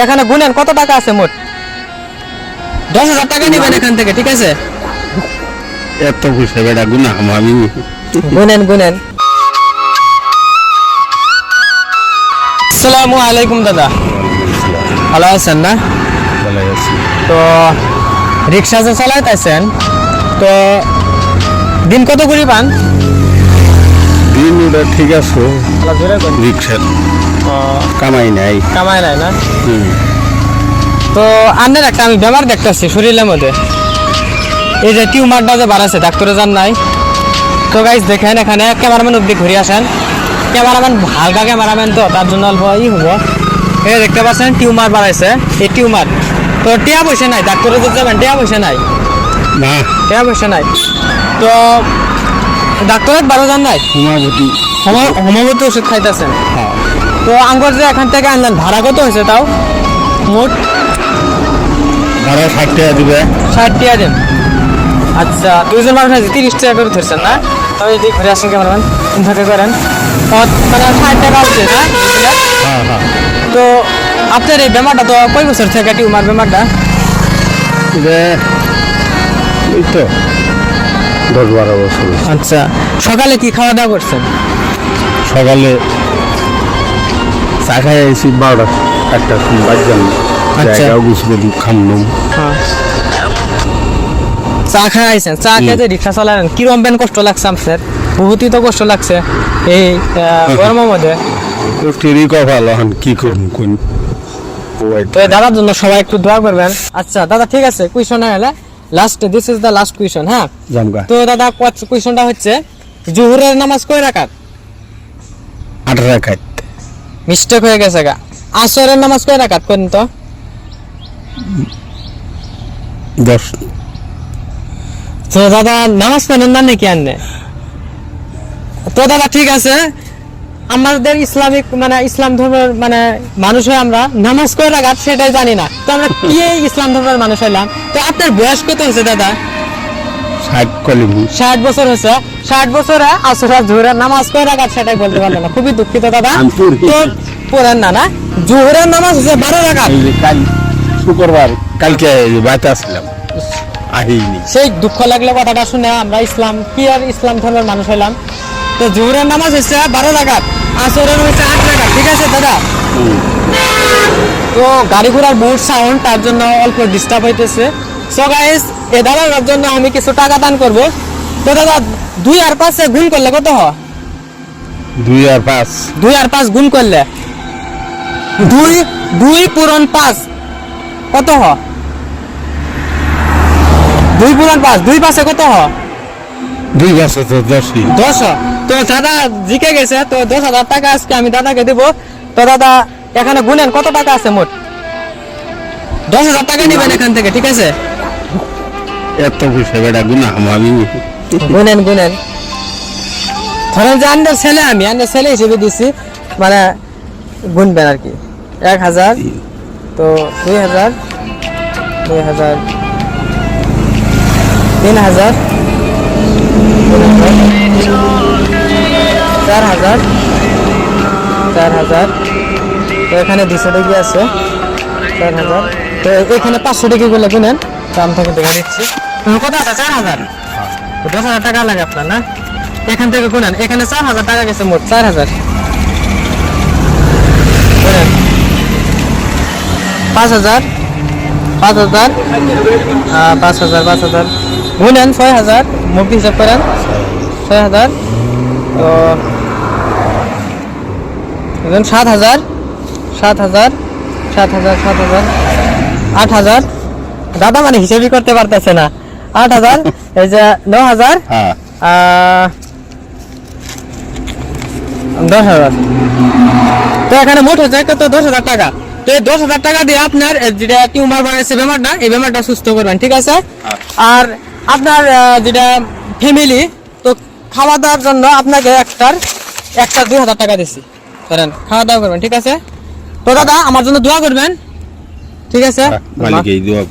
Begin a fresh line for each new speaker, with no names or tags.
এখানে গুনেন কত টাকা আছে মোট? দশ হাজার টাকা নেবেন এখান থেকে ঠিক আছে?
এত পয়সা বেটা গুনা আমি।
গুনেন গুনেন। আসসালামু আলাইকুম দাদা। ভালো আছেন না? তো রিক্সা যে চালাইতেছেন তো দিন কত করে পান?
দিন ঠিক আছে। রিক্সার। কামাই নাই।
কামাই নাই না? তো আন্নের একটা আমি ব্যাপার দেখতেছি শরীরের মধ্যে। এই যে টিউমারটা যে বাড়াচ্ছে ডাক্তারে যান নাই। তো গাইজ দেখেন এখানে ক্যামেরাম্যান অব্দি ঘুরে আসেন। ক্যামেরাম্যান হালকা ক্যামেরাম্যান তো তার জন্য অল্প ই হব। এই দেখতে পাচ্ছেন টিউমার বাড়াইছে। এই টিউমার। তো টিয়া পয়সা নাই ডাক্তারে যে যাবেন টিয়া পয়সা নাই।
না।
টিয়া পয়সা নাই। তো ডাক্তারের বারো যান নাই?
সমাপতি
হোমা- হোমিওপ্যাথি ওষুধ খাইতেছেন।
হ্যাঁ।
তো আঙ্গুর যে এখান থেকে আনলেন ভাড়া কত হয়েছে তাও? মোট
ভাড়া ষাট টাকা দিবে।
ষাট টাকা দেন। আচ্ছা দুজন মানুষ আছে তিরিশ টাকা করে ধরছেন না? তবে যদি ঘুরে আসেন ক্যামেরাম্যান থাকে করেন। মানে ষাট টাকা হচ্ছে না?
হ্যাঁ হ্যাঁ।
তো আপনার এই বেমারটা তো কয় বছর থেকে টিউমার বেমারটা?
এই তো দশ বারো বছর।
আচ্ছা সকালে কি খাওয়া দাওয়া করছেন?
সকালে চা খাই আইসি বারোটা একটা বাজলাম
আচ্ছা।
জায়গাও গুছবে খামলাম
হ্যাঁ। চা খাই আইছেন চা খেয়ে যে রিক্সা চালালেন। কিরম বেন কষ্ট লাগছে আপনার বহুতই তো কষ্ট লাগছে। এই আহ, গরমের মধ্যে।
টেরি কপাল এখন কি করুন কোন?
তো দাদার জন্য সবাই একটু দোয়া করবেন। আচ্ছা দাদা ঠিক আছে কুইশন হলে last this is the last question হ্যাঁ?
জামগা
তো দাদা কুইশনটা হচ্ছে জুহুরের নামাজ কয় রাকাত?
আট খাই
মিস্টেক হয়ে গেছে গা। আসরের নামাজ কয় রাকাত করেন তো?
দশ।
তো দাদা নামাজ পড়েন না নাকি আননে তো দাদা ঠিক আছে। আমাদের ইসলামিক মানে ইসলাম ধর্মের মানে মানুষ হয়ে আমরা নামাজ কয় রাকাত সেটাই জানি না। তো আমরা কি ইসলাম ধর্মের মানুষ হইলাম? তো আপনার বয়স কত হয়েছে দাদা?
ষাট
বছর হয়েছে। ষাট বছরে আসরা জোহরের নামাজ কয় রাখার সেটাই বলতে পারল না। খুবই দুঃখিত দাদা। তো পড়েন না না? জোহরের নামাজ হচ্ছে বারো রাখাত
শুক্রবার কালকে বাইতে আসলাম আহিনি
সেই দুঃখ লাগলে কথাটা শুনে আমরা ইসলাম কি আর ইসলাম ধর্মের মানুষ হইলাম। তো জোহরের নামাজ হচ্ছে বারো রাখাত আসরের হচ্ছে আট রাখাত ঠিক আছে দাদা? তো গাড়ি ঘোড়ার বহুত সাউন্ড তার জন্য অল্প ডিস্টার্ব হইতেছে। সো গাইস এ দাদার জন্য আমি কিছু টাকা দান করব। তো দাদা দুই আর পাঁচে গুণ করলে কত হয়?
দুই আর পাঁচ।
দুই আর পাঁচ গুণ করলে? দুই দুই পূরণ পাঁচ কত হ দুই পূরণ পাঁচ দুই পাঁচে কত হ
দুই বছর তো দশই
দশ তো দাদা জিকে গেছে তো দশ হাজার টাকা আজকে আমি দাদাকে দেবো। তো দাদা এখানে গুনেন কত টাকা আছে মোট? দশ হাজার টাকা নেবেন এখান থেকে ঠিক আছে?
এত পয়সা বেটা গুনা আমি
গুনেন গুনেন। ধরেন যে আন্ডার ছেলে আমি, আন্ডার ছেলে হিসেবে দিছি মানে গুনবেন আর কি। এক হাজার, তো দুই হাজার দুই হাজার, তিন হাজার চার হাজার চার হাজার, তো এখানে দুশো টাকি আছে, চার হাজার, তো এখানে পাঁচশো টাকি গুলো গুনেন দাম থেকে দেখে দিচ্ছি। কত আছে, চার হাজার। দশ হাজার টাকা লাগে আপনার, না? এখান থেকে গুনেন। এখানে চার হাজার টাকা গেছে মোট, চার হাজার। পাঁচ হাজার পাঁচ হাজার পাঁচ হাজার পাঁচ হাজার। গুনেন ছয় হাজার, মুখ হিসাব করেন। ছয় হাজার, তো ধরেন সাত হাজার সাত হাজার সাত হাজার সাত হাজার, আট হাজার। দাদা মানে হিসেবই করতে পারতেছে না। আট হাজার এই যে ন হাজার
হ্যাঁ।
আহ, দশ হাজার। তো এখানে মোট হচ্ছে কত দশ হাজার টাকা। তো এই দশ হাজার টাকা দিয়ে আপনার যেটা টিউমার বানাইছে বেমারটা এই বেমারটা সুস্থ করবেন ঠিক আছে? আর আপনার যেটা ফ্যামিলি তো খাওয়া দাওয়ার জন্য আপনাকে একটার একটা দুই হাজার টাকা দিচ্ছি ধরেন খাওয়া দাওয়া করবেন ঠিক আছে? তো দাদা আমার জন্য দোয়া করবেন। ঠিক আছে?
মালিক এই দোয়া